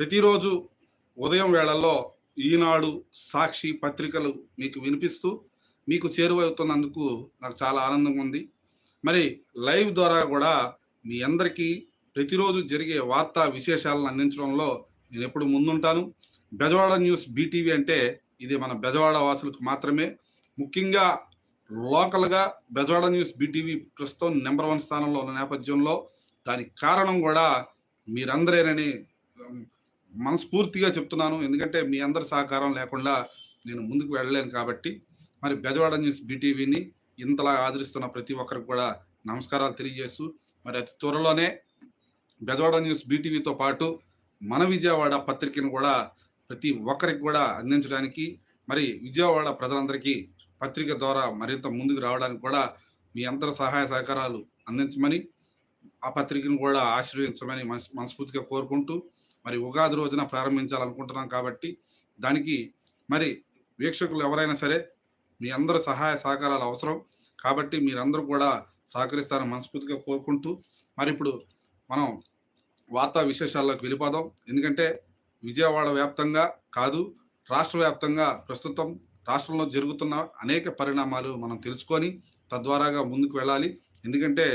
ప్రతిరోజు ఉదయం వేళల్లో ఈనాడు సాక్షి పత్రికలు మీకు వినిపిస్తూ మీకు చేరువవుతున్నందుకు నాకు చాలా ఆనందంగా ఉంది. మరి లైవ్ ద్వారా కూడా మీ అందరికీ ప్రతిరోజు జరిగే వార్తా విశేషాలను అందించడంలో నేను ఎప్పుడు ముందుంటాను. బెజవాడ న్యూస్ బీటీవీ అంటే ఇది మన బెజవాడ వాసులకు మాత్రమే. ముఖ్యంగా లోకల్గా బెజవాడ న్యూస్ బీటీవీ ప్రస్తుతం నెంబర్ వన్ స్థానంలో ఉన్న నేపథ్యంలో దానికి కారణం కూడా మీరందరేనని మనస్ఫూర్తిగా చెప్తున్నాను. ఎందుకంటే మీ అందరి సహకారం లేకుండా నేను ముందుకు వెళ్ళలేను కాబట్టి. మరి బెజవాడ న్యూస్ బీటీవీని ఇంతలా ఆదరిస్తున్న ప్రతి ఒక్కరికి కూడా నమస్కారాలు తెలియజేస్తూ మరి అతి త్వరలోనే బెజవాడ న్యూస్ బీటీవీతో పాటు మన విజయవాడ పత్రికను కూడా ప్రతి ఒక్కరికి కూడా అందించడానికి మరి విజయవాడ ప్రజలందరికీ పత్రిక ద్వారా మరింత ముందుకు రావడానికి కూడా మీ అందరి సహాయ సహకారాలు అందించమని ఆ పత్రికను కూడా ఆశీర్వదించమని మనస్ మనస్ఫూర్తిగా కోరుకుంటూ మరి ఉగాది రోజున ప్రారంభించాలనుకుంటున్నాం కాబట్టి దానికి మరి వీక్షకులు ఎవరైనా సరే మీ అందరూ సహాయ సహకారాలు అవసరం కాబట్టి మీరందరూ కూడా సహకరిస్తారని మనస్ఫూర్తిగా కోరుకుంటూ మరి ఇప్పుడు మనం వార్తా విశేషాల్లోకి వెళ్ళిపోదాం. ఎందుకంటే విజయవాడ వ్యాప్తంగా కాదు రాష్ట్ర వ్యాప్తంగా ప్రస్తుతం రాష్ట్రంలో జరుగుతున్న అనేక పరిణామాలు మనం తెలుసుకొని తద్వారాగా ముందుకు వెళ్ళాలి. ఎందుకంటే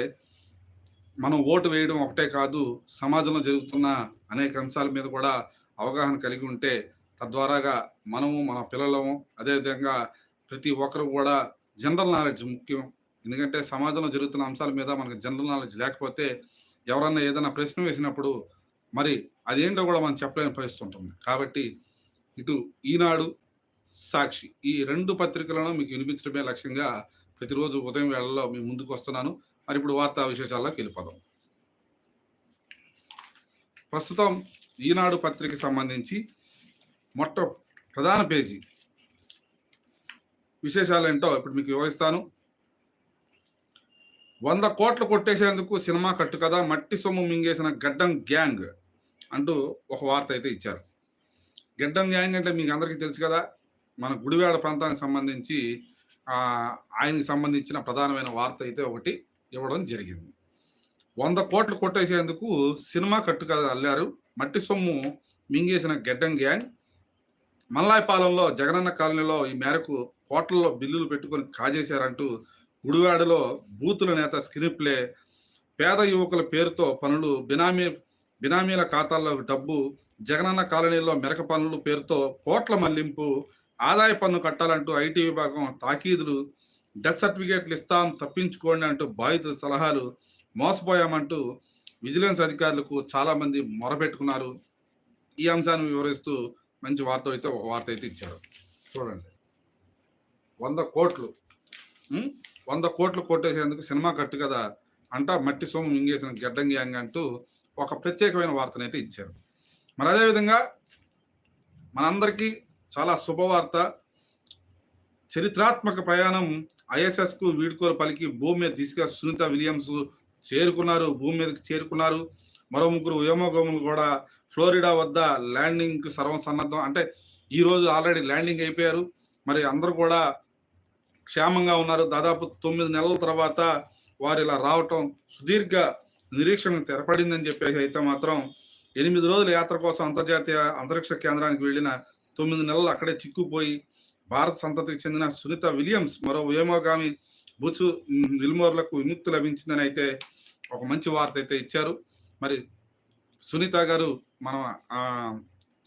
మనం ఓటు వేయడం ఒకటే కాదు సమాజంలో జరుగుతున్న అనేక అంశాల మీద కూడా అవగాహన కలిగి ఉంటే తద్వారాగా మనము మన పిల్లలము అదేవిధంగా ప్రతి ఒక్కరు కూడా జనరల్ నాలెడ్జ్ ముఖ్యం. ఎందుకంటే సమాజంలో జరుగుతున్న అంశాల మీద మనకు జనరల్ నాలెడ్జ్ లేకపోతే ఎవరన్నా ఏదైనా ప్రశ్న వేసినప్పుడు మరి అదేంటో కూడా మనం చెప్పలేని పరిస్థితి ఉంటుంది. కాబట్టి ఇటు ఈనాడు సాక్షి ఈ రెండు పత్రికలను మీకు వినిపించడమే లక్ష్యంగా ప్రతిరోజు ఉదయం వేళల్లో మీ ముందుకు వస్తున్నాను. మరి ఇప్పుడు వార్తా విశేషాల్లోకి వెళ్ళిపోదాం. ప్రస్తుతం ఈనాడు పత్రిక సంబంధించి మొట్ట ప్రధాన పేజీ విశేషాలు ఏంటో ఇప్పుడు మీకు వివరిస్తాను. వంద కోట్లు కొట్టేసేందుకు సినిమా కట్టు కదా మట్టి సొమ్ము మింగేసిన గడ్డం గ్యాంగ్ అంటూ ఒక వార్త అయితే ఇచ్చారు. గడ్డం గ్యాంగ్ అంటే మీకు అందరికీ తెలుసు కదా మన గుడివాడ ప్రాంతానికి సంబంధించి ఆయనకి సంబంధించిన ప్రధానమైన వార్త అయితే ఒకటి. ఇవ్వడం జరిగింది. వంద కోట్లు కొట్టేసేందుకు సినిమా కట్టు అల్లారు. మట్టి సొమ్ము మింగేసిన గెడ్డం గ్యాంగ్. మల్లాయపాలెంలో జగనన్న కాలనీలో ఈ మేరకు కోట్లలో బిల్లులు పెట్టుకొని కాజేశారంటూ గుడివాడలో బూతుల నేత స్క్రీన్ ప్లే పేద యువకుల పేరుతో పనులు బినామీ బినామీల ఖాతాల్లో డబ్బు జగనన్న కాలనీలో మెరక పనులు పేరుతో కోట్ల మళ్ళింపు ఆదాయ పన్ను కట్టాలంటూ ఐటీ విభాగం తాకీదులు డెత్ సర్టిఫికేట్లు ఇస్తాం తప్పించుకోండి అంటూ బాధితుల సలహాలు మోసపోయామంటూ విజిలెన్స్ అధికారులకు చాలామంది మొరపెట్టుకున్నారు. ఈ అంశాన్ని వివరిస్తూ మంచి వార్త అయితే ఒక వార్త అయితే ఇచ్చారు. చూడండి. వంద కోట్లు. వంద కోట్లు కొట్టేసేందుకు సినిమా కట్టు కదా అంట మట్టి సొమ్ము మింగేసిన గడ్డం గ్యాంగ్ అంటూ ఒక ప్రత్యేకమైన వార్తనైతే ఇచ్చారు. మరి అదేవిధంగా మనందరికీ చాలా శుభవార్త. చరిత్రాత్మక ప్రయాణం ఐఎస్ఎస్కు వీడ్కోలు పలికి భూమి మీద దిశగా సునీత విలియమ్స్ చేరుకున్నారు భూమి మీదకి చేరుకున్నారు. మరో ముగ్గురు వ్యోమగోములు కూడా ఫ్లోరిడా వద్ద ల్యాండింగ్ సర్వం సన్నద్ధం అంటే ఈ రోజు ఆల్రెడీ ల్యాండింగ్ అయిపోయారు. మరి అందరూ కూడా క్షేమంగా ఉన్నారు. దాదాపు తొమ్మిది నెలల తర్వాత వారు ఇలా రావటం సుదీర్ఘ నిరీక్షణ తెరపడిందని చెప్పేసి అయితే మాత్రం ఎనిమిది రోజుల యాత్ర కోసం అంతర్జాతీయ అంతరిక్ష కేంద్రానికి వెళ్ళిన తొమ్మిది నెలలు అక్కడే చిక్కుపోయి భారత సంతతికి చెందిన సునీత విలియమ్స్ మరో వ్యోమగామి బుచు విల్మోర్లకు విముక్తి లభించిందని అయితే ఒక మంచి వార్త అయితే ఇచ్చారు. మరి సునీత గారు మనం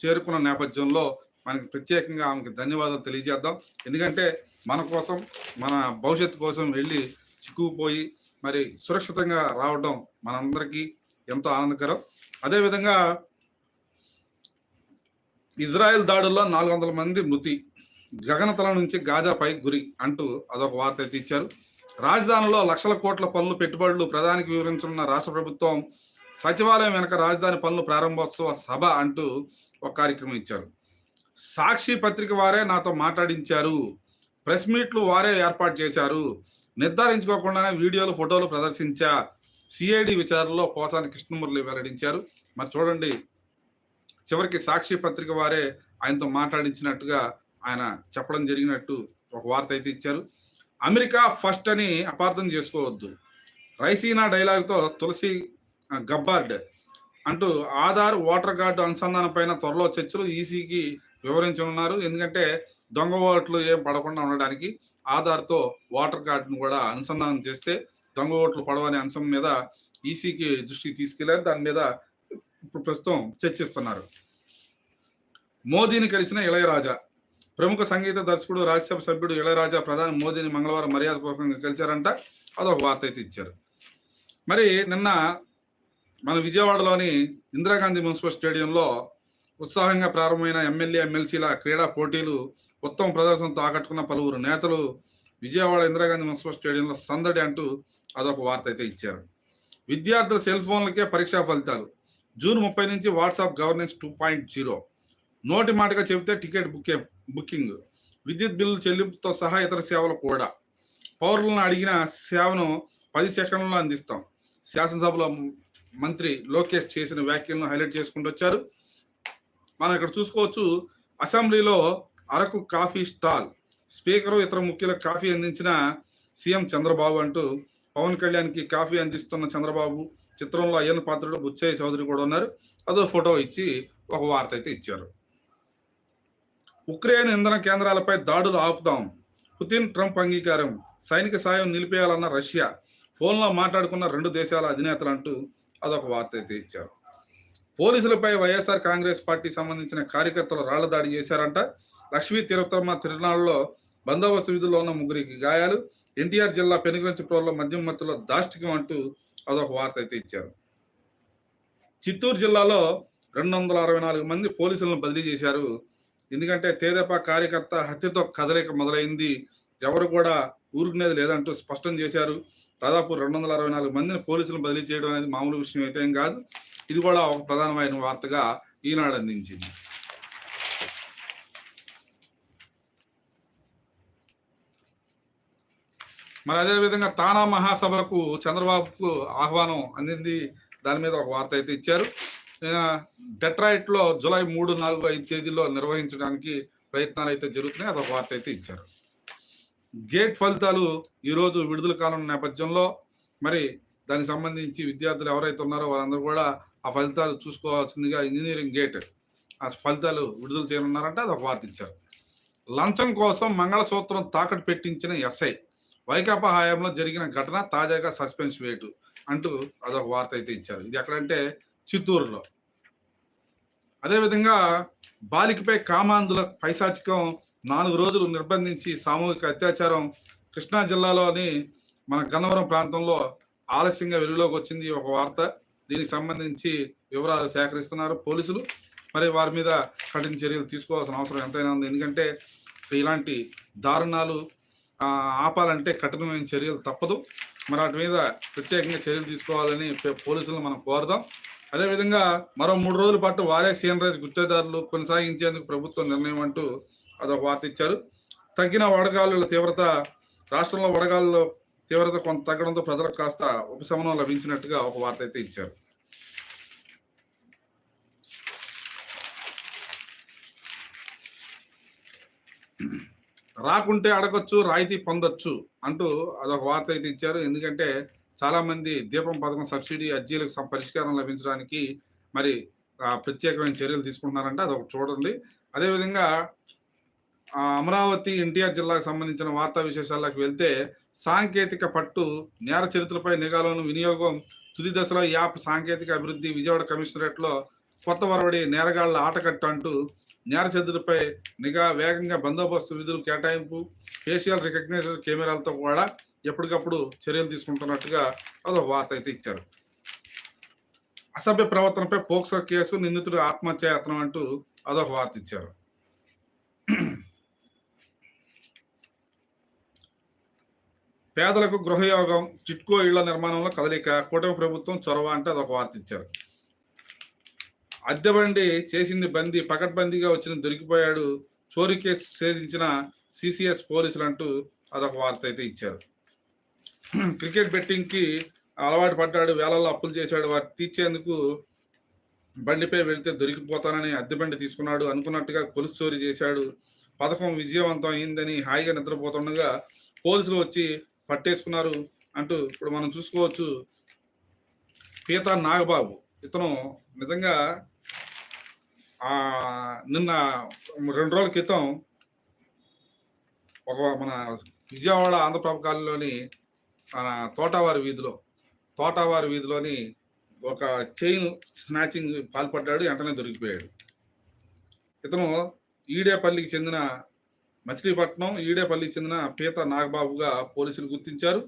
చేరుకున్న నేపథ్యంలో మనకి ప్రత్యేకంగా ఆమెకి ధన్యవాదాలు తెలియజేద్దాం. ఎందుకంటే మన కోసం మన భవిష్యత్తు కోసం వెళ్ళి చిక్కుకుపోయి మరి సురక్షితంగా రావడం మనందరికీ ఎంతో ఆనందకరం. అదేవిధంగా ఇజ్రాయెల్ దాడుల్లో నాలుగు వందల మంది మృతి గగనతల నుంచి గాజాపై గురి అంటూ అదొక వార్త అయితే ఇచ్చారు. రాజధానిలో లక్షల కోట్ల పనులు పెట్టుబడులు ప్రధానికి వివరించనున్న రాష్ట్ర ప్రభుత్వం సచివాలయం వెనక రాజధాని పనులు ప్రారంభోత్సవ సభ అంటూ ఒక కార్యక్రమం ఇచ్చారు. సాక్షి పత్రిక వారే నాతో మాట్లాడించారు. ప్రెస్ మీట్లు వారే ఏర్పాటు చేశారు. నిర్ధారించుకోకుండానే వీడియోలు ఫోటోలు ప్రదర్శించా సిఐడి విచారణలో పోసాని కృష్ణమురళి వెల్లడించారు. మరి చూడండి చివరికి సాక్షి పత్రిక వారే ఆయనతో మాట్లాడించినట్టుగా ఆయన చెప్పడం జరిగినట్టు ఒక వార్త అయితే ఇచ్చారు. అమెరికా ఫస్ట్ అని అపార్థం చేసుకోవద్దు. రైసీనా డైలాగ్తో తులసి గబ్బార్డ్ అంటూ ఆధార్ ఓటర్ కార్డు అనుసంధానం పైన త్వరలో చర్చలు ఈసీకి వివరించనున్నారు. ఎందుకంటే దొంగ ఓట్లు ఏం పడకుండా ఉండడానికి ఆధార్తో ఓటర్ కార్డును కూడా అనుసంధానం చేస్తే దొంగ ఓట్లు పడవనే అంశం మీద ఈసీకి దృష్టికి తీసుకెళ్ళారు. దాని మీద ఇప్పుడు ప్రస్తుతం చర్చిస్తున్నారు. మోదీని కలిసిన ఇళయరాజా ప్రముఖ సంగీత దర్శకుడు రాజ్యసభ సభ్యుడు ఇళరాజా ప్రధాని మోదీని మంగళవారం మర్యాదపూర్వకంగా కలిశారంట అదొక వార్త అయితే ఇచ్చారు. మరి నిన్న మన విజయవాడలోని ఇందిరాగాంధీ మున్సిపల్ స్టేడియంలో ఉత్సాహంగా ప్రారంభమైన ఎమ్మెల్యే ఎమ్మెల్సీల క్రీడా పోటీలు ఉత్తమ ప్రదర్శనతో ఆకట్టుకున్న పలువురు నేతలు విజయవాడ ఇందిరాగాంధీ మున్సిపల్ స్టేడియంలో సందడి అంటూ అదొక వార్త అయితే ఇచ్చారు. విద్యార్థుల సెల్ ఫోన్లకే పరీక్షా ఫలితాలు. జూన్ ముప్పై నుంచి WhatsApp governance two point zero. నోటి మాటగా చెబితే టికెట్ బుక్ బుకింగ్ విద్యుత్ బిల్లు చెల్లింపుతో సహా ఇతర సేవలు కూడా. పౌరులను అడిగిన సేవను పది సెకండ్లలో అందిస్తాం. శాసనసభలో మంత్రి లోకేష్ చేసిన వ్యాఖ్యలను హైలైట్ చేసుకుంటూ వచ్చారు. మనం ఇక్కడ చూసుకోవచ్చు అసెంబ్లీలో అరకు కాఫీ స్టాల్ స్పీకరు ఇతర ముఖ్యులకు కాఫీ అందించిన సీఎం చంద్రబాబు అంటూ పవన్ కళ్యాణ్కి కాఫీ అందిస్తున్న చంద్రబాబు చిత్రంలో అయ్యన్న పాత్రుడు బుచ్చయ్య చౌదరి కూడా ఉన్నారు. అదో ఫోటో ఇచ్చి ఒక వార్త అయితే ఇచ్చారు. ఉక్రెయిన్ ఇంధన కేంద్రాలపై దాడులు ఆపుదాం పుతిన్ ట్రంప్ అంగీకారం. సైనిక సాయం నిలిపేయాలన్న రష్యా ఫోన్లో మాట్లాడుకున్న రెండు దేశాల అధినేతలు అంటూ అదొక వార్త అయితే ఇచ్చారు. పోలీసులపై వైఎస్ఆర్ కాంగ్రెస్ పార్టీ సంబంధించిన కార్యకర్తలు రాళ్ళ దాడి చేశారంట. లక్ష్మీ తిరుపతమ్మ తిరునాళ్ళలో బందోబస్తు విధుల్లో ఉన్న ముగ్గురికి గాయాలు. ఎన్టీఆర్ జిల్లా పెనుగంచిపురంలో మద్యం మత్తులో దాష్టికం అంటూ అదొక వార్త అయితే ఇచ్చారు. చిత్తూరు జిల్లాలో రెండు వందల అరవై నాలుగు మంది పోలీసులను బదిలీ చేశారు. ఎందుకంటే తేదపా కార్యకర్త హత్యతో కదలిక మొదలైంది. ఎవరు కూడా ఊరుకునేది లేదంటూ స్పష్టం చేశారు. దాదాపు రెండు వందల అరవై నాలుగు మందిని పోలీసులను బదిలీ చేయడం అనేది మామూలు విషయం అయితే ఏం కాదు. ఇది కూడా ఒక ప్రధానమైన వార్తగా ఈనాడు అందించింది. మరి అదే విధంగా తానా మహాసభలకు చంద్రబాబుకు ఆహ్వానం అందింది. దాని మీద ఒక వార్త అయితే ఇచ్చారు. డెట్రాయిట్లో డెట్రాయిట్లో జూలై మూడు నాలుగు ఐదు తేదీలో నిర్వహించడానికి ప్రయత్నాలు అయితే జరుగుతున్నాయి. అదొక వార్త అయితే ఇచ్చారు. గేట్ ఫలితాలు ఈరోజు విడుదల కాలం నేపథ్యంలో మరి దానికి సంబంధించి విద్యార్థులు ఎవరైతే ఉన్నారో వాళ్ళందరూ కూడా ఆ ఫలితాలు చూసుకోవాల్సిందిగా ఇంజనీరింగ్ గేట్ ఆ ఫలితాలు విడుదల చేయనున్నారంటే. అదొక వార్త ఇచ్చారు. లంచం కోసం మంగళసూత్రం తాకట్టు పెట్టించిన ఎస్ఐ వైకాపా హయాంలో జరిగిన ఘటన తాజాగా సస్పెన్స్ వేటు అంటూ అదొక వార్త అయితే ఇచ్చారు. ఇది ఎక్కడంటే చిత్తూరులో. అదేవిధంగా బాలికపై కామాంధుల పైశాచికం నాలుగు రోజులు నిర్బంధించి సామూహిక అత్యాచారం కృష్ణా జిల్లాలోని మన గన్నవరం ప్రాంతంలో ఆలస్యంగా వెలుగులోకి వచ్చింది ఒక వార్త. దీనికి సంబంధించి వివరాలు సేకరిస్తున్నారు పోలీసులు. మరి వారి మీద కఠిన చర్యలు తీసుకోవాల్సిన అవసరం ఎంతైనా ఉంది. ఎందుకంటే ఇలాంటి దారుణాలు ఆపాలంటే కఠినమైన చర్యలు తప్పదు. మరి వాటి మీద ప్రత్యేకంగా చర్యలు తీసుకోవాలని పోలీసులను మనం కోరుదాం. అదేవిధంగా మరో మూడు రోజుల పాటు వారే సీనరేజ్ గుత్తేదారులు కొనసాగించేందుకు ప్రభుత్వం నిర్ణయం అంటూ అదొక వార్త ఇచ్చారు. తగ్గిన వడగాలుల తీవ్రత రాష్ట్రంలో వడగాలుల తీవ్రత కొంత తగ్గడంతో ప్రజలకు కాస్త ఉపశమనం లభించినట్టుగా ఒక వార్త అయితే ఇచ్చారు. రాకుంటే అడగొచ్చు రాయితీ పొందొచ్చు అంటూ అదొక వార్త అయితే ఇచ్చారు. ఎందుకంటే చాలా మంది దీపం పథకం సబ్సిడీ అర్జీలకు పరిష్కారం లభించడానికి మరి ప్రత్యేకమైన చర్యలు తీసుకుంటున్నారంటే ఒకటి చూడండి. అదేవిధంగా అమరావతి ఎన్టీఆర్ జిల్లాకు సంబంధించిన వార్తా విశేషాలకు వెళ్తే సాంకేతిక పట్టు నేర చరిత్రపై నిఘాలోను వినియోగం తుది దశలో యాప్ సాంకేతిక అభివృద్ధి విజయవాడ కమిషనరేట్లో కొత్త వరవడి నేరగాళ్ళ ఆటకట్టు అంటూ నేర చరిత్రపై నిఘా వేగంగా బందోబస్తు విధులు కేటాయింపు ఫేషియల్ రికగ్నిషన్ కెమెరాలతో కూడా ఎప్పటికప్పుడు చర్యలు తీసుకుంటున్నట్టుగా అదొక వార్త అయితే ఇచ్చారు. అసభ్య ప్రవర్తనపై పోక్సో కేసు నిందితుడు ఆత్మహత్యాయత్నం అంటూ అదొక వార్త ఇచ్చారు. పేదలకు గృహయోగం చిట్కో ఇళ్ళ నిర్మాణంలో కదలిక కూటమి ప్రభుత్వం చొరవ అంటే అదొక వార్త ఇచ్చారు. అద్దె బండి చేసింది బందీ పకడ్బందీగా వచ్చిన దొరికిపోయాడు చోరీ కేసు ఛేదించిన సిసిఎస్ పోలీసులు అంటూ అదొక వార్త అయితే ఇచ్చారు. క్రికెట్ బెట్టింగ్కి అలవాటు పడ్డాడు వేలల్లో అప్పులు చేశాడు. వారు తీర్చేందుకు బండిపై వెళితే దొరికిపోతానని అద్దె బండి తీసుకున్నాడు. అనుకున్నట్టుగా కొలుసు చోరీ చేశాడు. పథకం విజయవంతం అయిందని హాయిగా నిద్రపోతుండగా పోలీసులు వచ్చి పట్టేసుకున్నారు అంటూ ఇప్పుడు మనం చూసుకోవచ్చు. పీత నాగబాబు ఇతను నిజంగా నిన్న రెండు రోజుల క్రితం ఒక మన విజయవాడ ఆంధ్రప్రభ కాలనీలోని తోటవారి వీధిలో తోటవారి వీధిలోని ఒక చైన్ స్నాచింగ్ పాల్పడ్డాడు వెంటనే దొరికిపోయాడు. ఇతను ఈడేపల్లికి చెందిన మచిలీపట్నం ఈడేపల్లికి చెందిన పీత నాగబాబుగా పోలీసులు గుర్తించారు.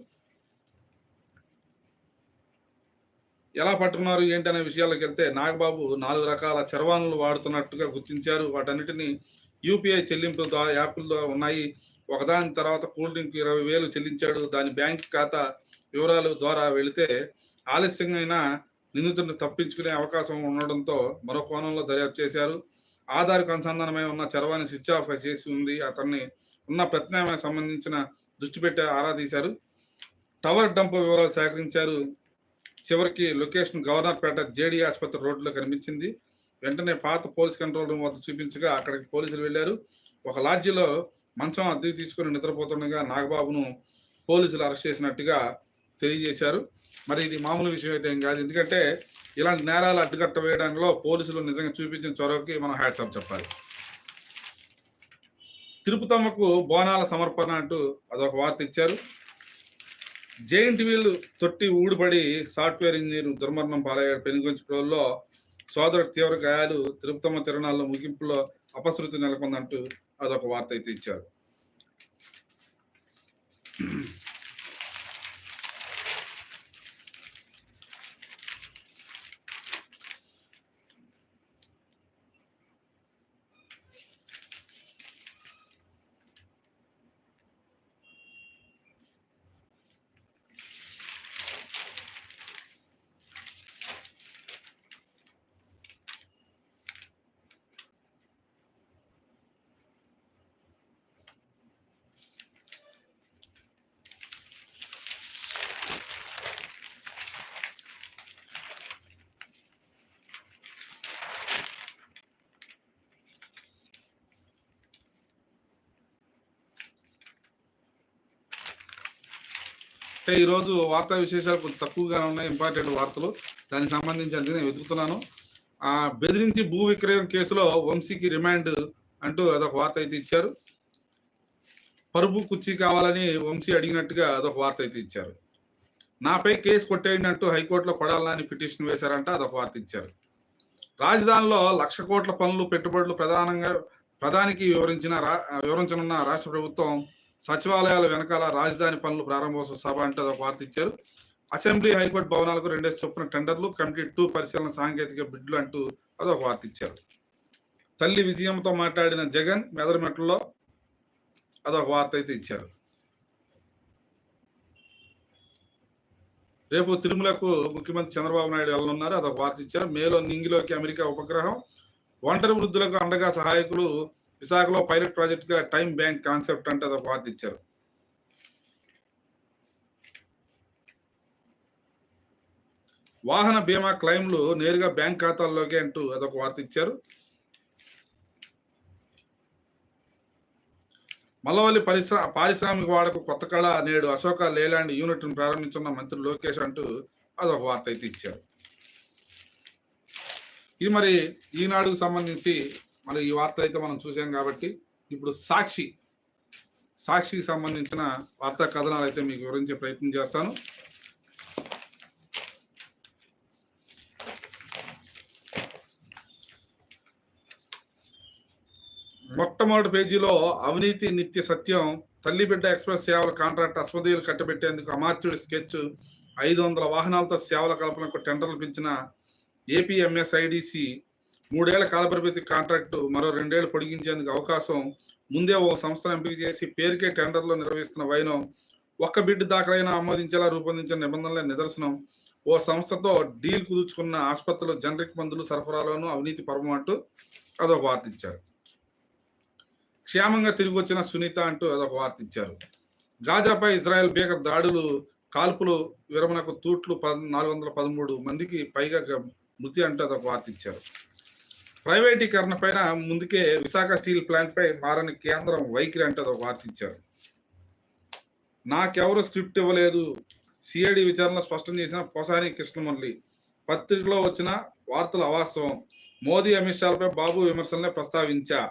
ఎలా పట్టుకున్నారు ఏంటి అనే విషయాలకు వెళ్తే నాగబాబు నాలుగు రకాల చరవాణులు వాడుతున్నట్టుగా గుర్తించారు. వాటన్నిటిని యూపీఐ చెల్లింపుల ద్వారా యాప్ల ద్వారా ఉన్నాయి. ఒకదాని తర్వాత కూల్ డ్రింక్ ఇరవై వేలు చెల్లించాడు. దాని బ్యాంక్ ఖాతా వివరాలు ద్వారా వెళితే ఆలస్యంగా నిందితుడిని తప్పించుకునే అవకాశం ఉండడంతో మరో కోణంలో దర్యాప్తు చేశారు. ఆధార్కు అనుసంధానమై ఉన్న చరవాణి స్విచ్ ఆఫ్ చేసి ఉంది. అతన్ని ఉన్న ప్రత్యామ్నాయ సంబంధించిన దృష్టి పెట్టి ఆరా తీశారు. టవర్ డంప్ వివరాలు సేకరించారు. చివరికి లొకేషన్ గవర్నర్పేట జేడీ ఆసుపత్రి రోడ్లో కనిపించింది. వెంటనే పాత పోలీస్ కంట్రోల్ రూమ్ వద్ద చూపించగా అక్కడికి పోలీసులు వెళ్ళారు ఒక లాడ్జిలో మంచం అద్దెకు తీసుకుని నిద్రపోతుండగా నాగబాబును పోలీసులు అరెస్ట్ చేసినట్టుగా తెలియజేశారు. మరి ఇది మామూలు విషయం అయితే ఏం కాదు. ఎందుకంటే ఇలాంటి నేరాలు అడ్డుకట్ట వేయడంలో పోలీసులు నిజంగా చూపించిన చొరవకి మనం హ్యాట్సాప్ చెప్పాలి. తిరుపతమ్మకు బోనాల సమర్పణ అంటూ అదొక వార్త ఇచ్చారు. జైంట్ వీల్ తొట్టి ఊడిపడి సాఫ్ట్వేర్ ఇంజనీర్ దుర్మరణం పాలయ్యాడు పెనుగొంచిలో సోదరుడు తీవ్ర గాయాలు తిరుపతమ్మ తిరణాల్లో ముగింపులో అపశృతి నెలకొందంటూ అదొక వార్త అయితే ఇచ్చారు. అంటే ఈరోజు వార్తా విశేషాలు కొంచెం తక్కువగా ఉన్నాయి ఇంపార్టెంట్ వార్తలు. దానికి సంబంధించి అంతే నేను వెతుకుతున్నాను. ఆ బెదిరించి భూ విక్రయం కేసులో వంశీకి రిమాండ్ అంటూ అదొక వార్త అయితే ఇచ్చారు. పరుపు కుర్చీ కావాలని వంశీ అడిగినట్టుగా అదొక వార్త అయితే ఇచ్చారు. నాపై కేసు కొట్టేయండి అంటూ హైకోర్టులో కొడాలని పిటిషన్ వేశారంట అదొక వార్త ఇచ్చారు. రాజధానిలో లక్ష కోట్ల పనులు పెట్టుబడులు ప్రధానంగా ప్రధానికి వివరించిన రా- వివరించనున్న రాష్ట్ర ప్రభుత్వం సచివాలయాల వెనకాల రాజధాని పనులు ప్రారంభోత్సవ సభ అంటే ఒక వార్త ఇచ్చారు. అసెంబ్లీ హైకోర్టు భవనాలకు రెండేసి చొప్పున టెండర్లు కమిటీ టూ పరిశీలన సాంకేతిక బిడ్లు అంటూ అదొక వార్త ఇచ్చారు. తల్లి విజయంతో మాట్లాడిన జగన్ మెదడుమెట్లలో అదొక వార్త అయితే ఇచ్చారు. రేపు తిరుమలకు ముఖ్యమంత్రి చంద్రబాబు నాయుడు వెళ్ళనున్నారు అదొక వార్త ఇచ్చారు. మేలో నింగిలోకి అమెరికా ఉపగ్రహం ఒంటరి వృద్ధులకు అండగా సహాయకులు విశాఖలో పైలట్ ప్రాజెక్ట్గా టైం బ్యాంక్ కాన్సెప్ట్ అంటే అదొక వార్త ఇచ్చారు. వాహన బీమా క్లెయిమ్లు నేరుగా బ్యాంక్ ఖాతాల్లోకి అంటూ అదొక వార్త ఇచ్చారు. మల్లవల్లి పరిశ్రమ పారిశ్రామిక వాడకు కొత్త కళ నేడు అశోక లేలాండ్ యూనిట్ ప్రారంభించున్న మంత్రి లోకేష్ అంటూ అదొక వార్త అయితే ఇచ్చారు. ఇది మరి ఈనాడుకు సంబంధించి మరి ఈ వార్త అయితే మనం చూసాం కాబట్టి ఇప్పుడు సాక్షి సాక్షికి సంబంధించిన వార్తా కథనాలు అయితే మీకు వివరించే ప్రయత్నం చేస్తాను. మొట్టమొదటి పేజీలో అవినీతి నిత్య సత్యం తల్లి బిడ్డ ఎక్స్ప్రెస్ సేవల కాంట్రాక్ట్ అస్మదీయులు కట్టబెట్టేందుకు అమాత్యుడి స్కెచ్ ఐదు వందల వాహనాలతో సేవల కల్పనకు టెండర్లు పెంచిన ఏపీఎంఎస్ఐడిసి మూడేళ్ళ కాలపరిమితి కాంట్రాక్టు మరో రెండేళ్ళు పొడిగించేందుకు అవకాశం. ముందే ఓ సంస్థను ఎంపిక చేసి పేరుకే టెండర్లో నిర్వహిస్తున్న వైనం ఒక్క బిడ్ దాఖలైన ఆమోదించేలా రూపొందించిన నిబంధనల నిదర్శనం. ఓ సంస్థతో డీల్ కుదుర్చుకున్న ఆసుపత్రులు జనరిక్ మందులు సరఫరాలోనూ అవినీతి పరమంటూ అదొక వార్త ఇచ్చారు. క్షేమంగా తిరిగి వచ్చిన సునీత అంటూ అదొక వార్త ఇచ్చారు. గాజాపై ఇజ్రాయెల్ భీకర దాడులు కాల్పులు విరమణకు తూట్లు పద నాలుగు వందల పదమూడు మందికి పైగా గ- మృతి అంటూ అదొక వార్త ఇచ్చారు. ప్రైవేటీకరణ పైన ముందుకే విశాఖ స్టీల్ ప్లాంట్ పై మారని కేంద్రం వైఖరి అంటే అదొక వార్త ఇచ్చారు. నాకెవరు స్క్రిప్ట్ ఇవ్వలేదు. సిఐడి విచారణ స్పష్టం చేసిన పోసాని కృష్ణమురళి. పత్రికలో వచ్చిన వార్తలు అవాస్తవం. మోదీ అమిత్ షాలపై బాబు విమర్శలనే ప్రస్తావించా.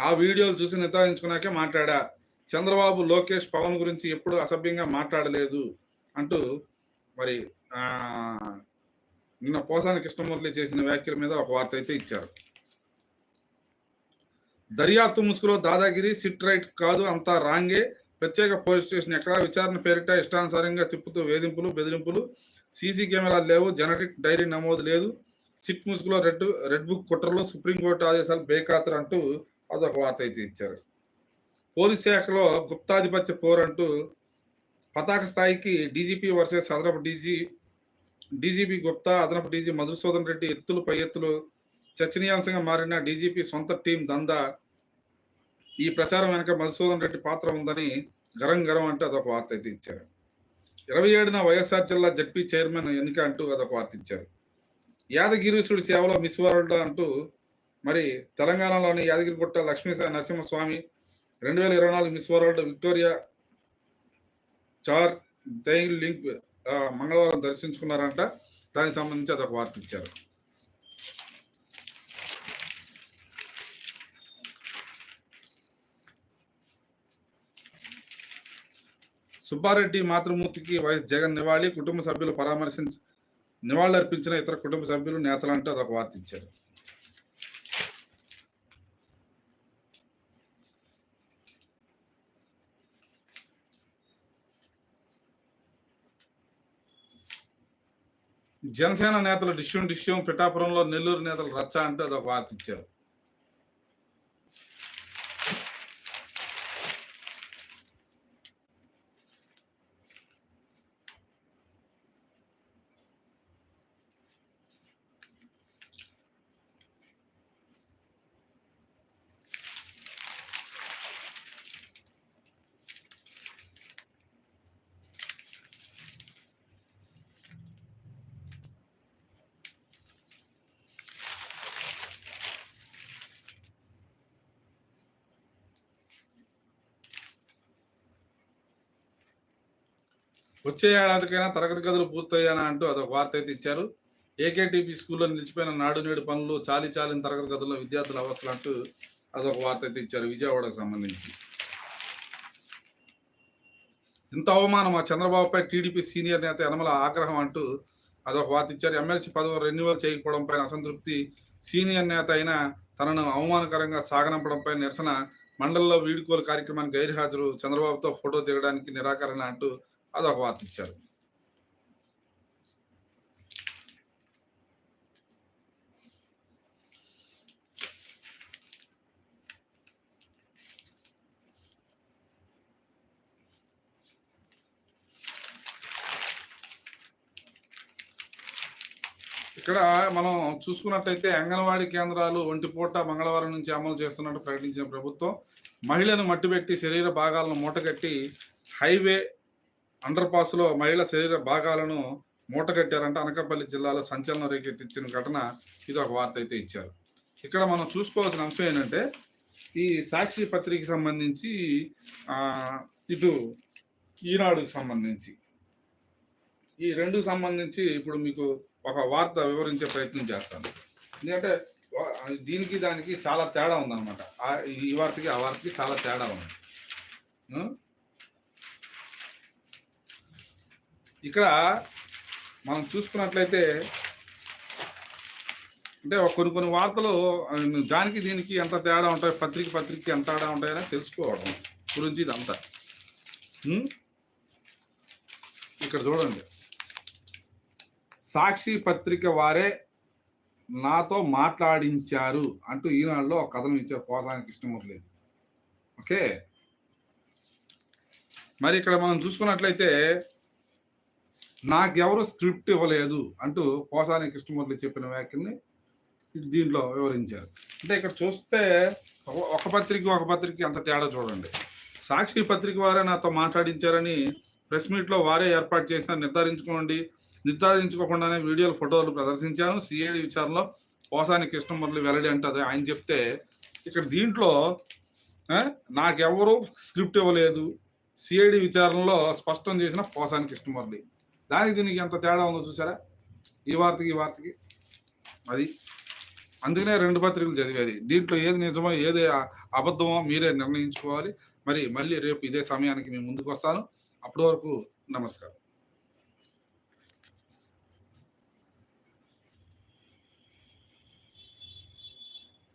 ఆ వీడియోలు చూసి నిర్ధారించుకున్నాకే మాట్లాడా. చంద్రబాబు లోకేష్ పవన్ గురించి ఎప్పుడు అసభ్యంగా మాట్లాడలేదు అంటూ మరి నిన్న పోసాని కృష్ణమూర్తి చేసిన వ్యాఖ్యల మీద ఒక వార్త అయితే ఇచ్చారు. దర్యాప్తు ముసుగులో దాదాగిరి సిట్ రైట్ కాదు అంతా రాంగే. ప్రత్యేక పోలీస్ స్టేషన్ ఎక్కడా? విచారణ పేరిట ఇష్టానుసారంగా తిప్పుతూ వేధింపులు బెదిరింపులు. సీసీ కెమెరాలు లేవు జెనటిక్ డైరీ నమోదు లేదు. సిట్ ముసుగులో రెడ్ రెడ్ బుక్ కుట్రలు సుప్రీంకోర్టు ఆదేశాలు బేఖాతరు అంటూ అదొక వార్త అయితే ఇచ్చారు. పోలీస్ శాఖలో గుప్తాధిపత్య పోర్ అంటూ పతాక స్థాయికి డీజీపీ వర్సెస్ అదనపు డీజీ డీజీపీ గుప్తా అదనపు డీజీ మధుసూదన్ రెడ్డి ఎత్తులు పై ఎత్తులు చర్చనీయాంశంగా మారిన డీజీపీ సొంత టీం దందా. ఈ ప్రచారం వెనక మధుసూదన్ రెడ్డి పాత్ర ఉందని గరం గరం అంటూ అదొక వార్త అయితే ఇచ్చారు. ఇరవై ఏడున వైఎస్ఆర్ జిల్లా జడ్పీ చైర్మన్ ఎన్నిక అంటూ అదొక వార్త ఇచ్చారు. యాదగిరీశ్వరుడి సేవలో మిస్ వరల్డ్ అంటూ మరి తెలంగాణలోని యాదగిరిగుట్ట లక్ష్మీ నరసింహస్వామి రెండు వేల ఇరవై నాలుగు మిస్ వరల్డ్ విక్టోరియా చార్ దైన్ లింక్ మంగళవారం దర్శించుకున్నారంట. దానికి సంబంధించి అదొక వార్త ఇచ్చారు. సుబ్బారెడ్డి మాతృమూర్తికి వైఎస్ జగన్ నివాళి కుటుంబ సభ్యులు పరామర్శించి నివాళులర్పించిన ఇతర కుటుంబ సభ్యులు నేతలు అంటూ అదొక వార్త ఇచ్చారు. జనసేన నేతలు డిష్యూం డిష్యూం పిఠాపురంలో నెల్లూరు నేతలు రచ్చ అంటే అదొక వార్త ఇచ్చారు. వచ్చే ఏడాదికైనా తరగతి గదులు పూర్తయ్యానా అంటూ అదొక వార్త అయితే ఇచ్చారు. ఏకేటీపీ స్కూల్లో నిలిచిపోయిన నాడు నేడు పనులు చాలి చాలిన తరగతి గదుల్లో విద్యార్థుల అవస్థలు అంటూ అదొక వార్త అయితే ఇచ్చారు విజయవాడకు సంబంధించి. ఇంత అవమానం ఆ చంద్రబాబుపై టీడీపీ సీనియర్ నేత యనమల ఆగ్రహం అంటూ అదొక వార్త ఇచ్చారు. ఎమ్మెల్సీ పదవి రెన్యువల్ చేయకపోవడం పైన అసంతృప్తి సీనియర్ నేత అయిన తనను అవమానకరంగా సాగనంపడంపై నిరసన మండలంలో వీడుకోలు కార్యక్రమానికి గైర్హాజరు చంద్రబాబుతో ఫోటో దిగడానికి నిరాకరణ అంటూ అదొక వార్త ఇచ్చారు ఇక్కడ మనం చూసుకున్నట్లయితే అంగన్వాడీ కేంద్రాలు ఒంటిపూట మంగళవారం నుంచి అమలు చేస్తున్నట్టు ప్రకటించిన ప్రభుత్వం మహిళను మట్టిపెట్టి శరీర భాగాలను మూటగట్టి హైవే అండర్ పాస్లో మహిళ శరీర భాగాలను మూటగట్టారంటే. అనకాపల్లి జిల్లాలో సంచలనం రేకెత్తించిన ఘటన ఇది ఒక వార్త అయితే ఇచ్చారు. ఇక్కడ మనం చూసుకోవాల్సిన అంశం ఏంటంటే ఈ సాక్షి పత్రికకి సంబంధించి ఇటు ఈనాడుకు సంబంధించి. ఈ రెండు సంబంధించి ఇప్పుడు మీకు ఒక వార్త వివరించే ప్రయత్నం చేస్తాను. ఎందుకంటే దీనికి దానికి చాలా తేడా ఉందన్నమాట. ఈ వార్తకి ఆ వార్తకి చాలా తేడా ఉంది. ఇక్కడ మనం చూసుకున్నట్లయితే అంటే కొన్ని కొన్ని వార్తలు దానికి దీనికి ఎంత తేడా ఉంటాయి పత్రిక పత్రికకి ఎంత తేడా ఉంటాయని తెలుసుకోవడం గురించి ఇదంతా. ఇక్కడ చూడండి. సాక్షి పత్రిక వారే నాతో మాట్లాడించారు అంటూ ఈనాడులో ఒక కథనం ఇచ్చారు పోసాని కృష్ణమూర్తి ఓకే? మరి ఇక్కడ మనం చూసుకున్నట్లయితే నాకెవరు స్క్రిప్ట్ ఇవ్వలేదు అంటూ పోసాని కృష్ణమూర్తి చెప్పిన వ్యాఖ్యల్ని దీంట్లో వివరించారు. అంటే ఇక్కడ చూస్తే ఒక- పత్రిక ఒక పత్రిక అంత తేడా చూడండి. సాక్షి పత్రిక వారే నాతో మాట్లాడించారని ప్రెస్ మీట్లో వారే ఏర్పాటు చేసిన నిర్ధారించుకోండి. నిర్ధారించుకోకుండానే వీడియోలు ఫోటోలు ప్రదర్శించాను. సిఐడి విచారణలో పోసాని కృష్ణమురళి వెల్లడి అంటది ఆయన చెప్తే ఇక్కడ దీంట్లో నాకెవరు స్క్రిప్ట్ ఇవ్వలేదు. సిఐడి విచారణలో స్పష్టం చేసిన పోసాని కృష్ణమురళి దానికి దీనికి ఎంత తేడా ఉందో చూసారా? ఈ వార్తకి ఈ వార్తకి. అది అందుకనే రెండు పత్రికలు చదివేది దీంట్లో ఏది నిజమో ఏది అబద్ధమో మీరే నిర్ణయించుకోవాలి. మరి మళ్ళీ రేపు ఇదే సమయానికి మేము ముందుకు వస్తాను అప్పటి వరకు నమస్కారం.